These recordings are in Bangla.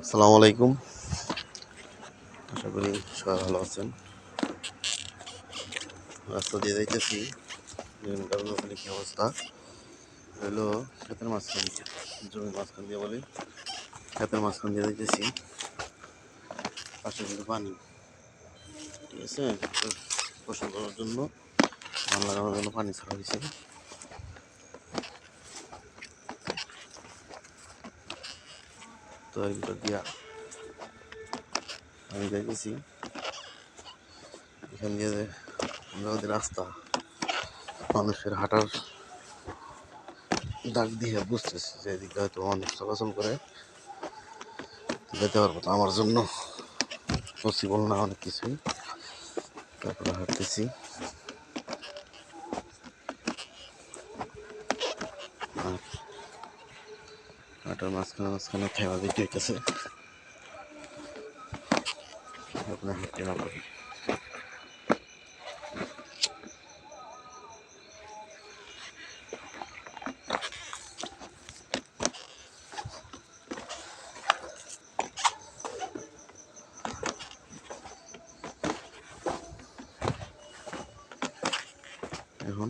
আসসালামু আলাইকুম। আশা করি সবাই ভালো আছেন। রাস্তা দিয়ে যাইতেছি। গাছগাছালি কি অবস্থা? হলো ক্ষেতের মাঝখান দিয়ে। জমির মাঝখান দিয়ে বলি। খেতের মাঝখান দিয়ে যাইতেছি। পাশে কিন্তু পানি। ঠিক আছে? ফসল করার জন্য ধান লাগানোর জন্য পানি ছাড়া হয়েছে। তো ভিতর দিয়া আমি যাইতেছি এখান দিয়ে যে আমরা রাস্তা মানুষের হাঁটার ডাক দিয়ে বুঝতেছি যে এদিকে হয়তো মানুষ চলাচল করে যেতে পারব না আমার জন্য পসিবল না অনেক কিছুই তারপরে হাঁটতেছি আর হাঁটার মাঝখানে মাঝখানে থেমা দিতে হইতেছে। আপনার হাঁটতে না পারি এখন?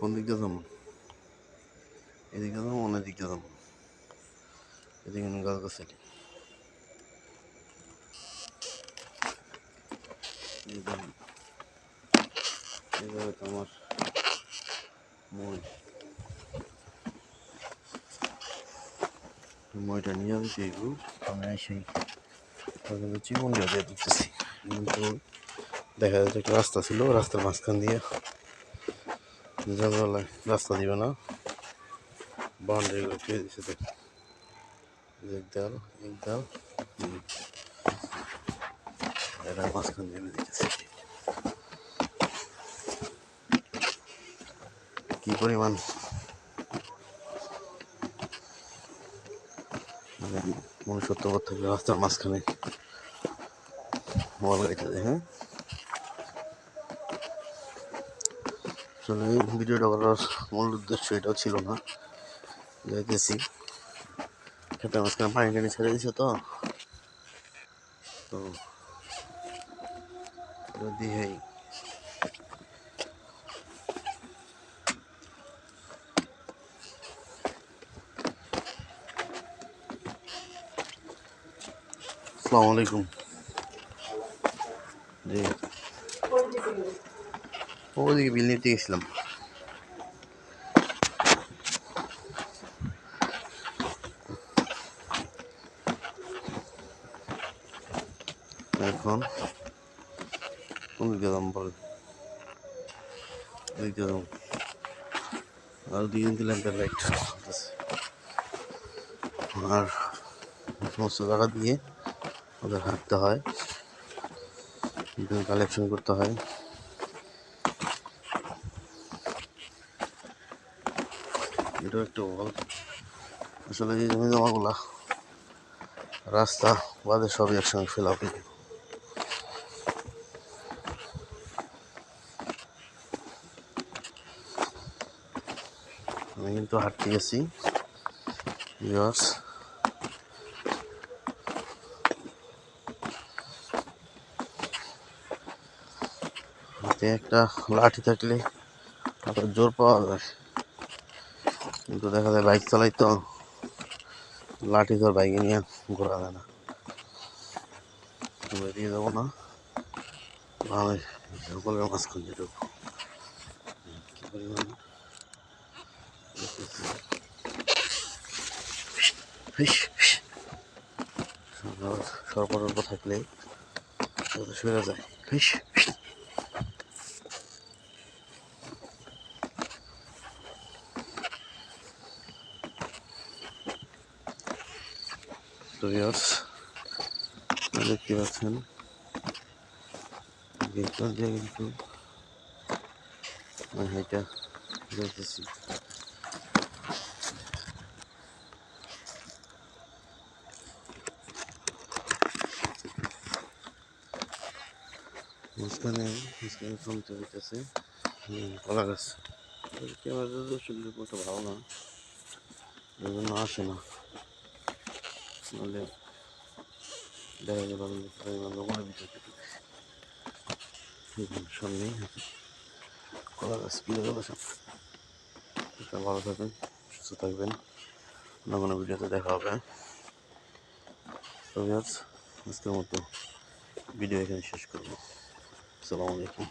কোন দিক দিয়ে যাব। এদিকে যাব অন্য দিক যাব। এদিকে গাছ গাছালি এই এইভাবে তো আমার মই মইটা নিয়ে আমি সেইগু আমি সেই জীবন দিয়ে দিতেছি কিন্তু দেখা যাচ্ছে একটা রাস্তা ছিল, রাস্তার মাঝখান দিয়ে। জঙ্গলে রাস্তা দিবে না। বাউন্ডারি করে ফিরে দিছে দেখ। এক দেওয়াল এক দেওয়াল এটা মাঝখান দিয়ে আমি কি পরিমাণ? মানে মনুষ্যত্ব বোধ থাকলে রাস্তার মাঝখানে মোবাইল গাইতে দেয় হ্যাঁ? আসলে ভিডিওটা করার মূল উদ্দেশ্য এটাও ছিল না। যাইতেছি। খেতে মাঝখানে পানি টানি ছেড়ে দিছে তো। তো যদি এই আসসালামু আলাইকুম। জি। ওদিকে বিল নিতে গেছিলাম এখন। কোন দিকে যাম বল আর দুই দিন দিলাম লাইট আর সমস্ত জায়গা দিয়ে ওদের হাঁটতে হয়। কালেকশন করতে হয়। এটাও একটু বল। আসলে এই জমি জমাগুলা রাস্তা বাদে সবই একসঙ্গে ফেলা আমি কিন্তু হাঁটতে গেছি। ভিউয়ার্স হাতে একটা লাঠি থাকলে হাতের জোর পাওয়া যায়। কিন্তু দেখা যায় বাইক চালাই তো লাঠি তোর বাইকে নিয়ে ঘোরা যায় না। বেরিয়ে যাব না। আমি জঙ্গলের মাঝখান ঢুকবো কি পরিমাণ হিস। থাকলে সরে যায় হিস। ভিউয়ার্স দেখতে পাচ্ছেন কিন্তু হাইটা দেখতেছি মাঝখানে মাঝখানে কমতে হইতেছে কলা গাছ। ক্যামেরা সুন্দর মতো ভালো না? এই জন্য আসে না। নাহলে দেখা গেল ভিডিও সামনেই কলা গাছ কিনে ভালো থাকবেন, সুস্থ থাকবেন। অন্য কোনো ভিডিওতে দেখা হবে। তবে আজ আজকের মতো ভিডিও এখানে শেষ করব। আসসালামু আলাইকুম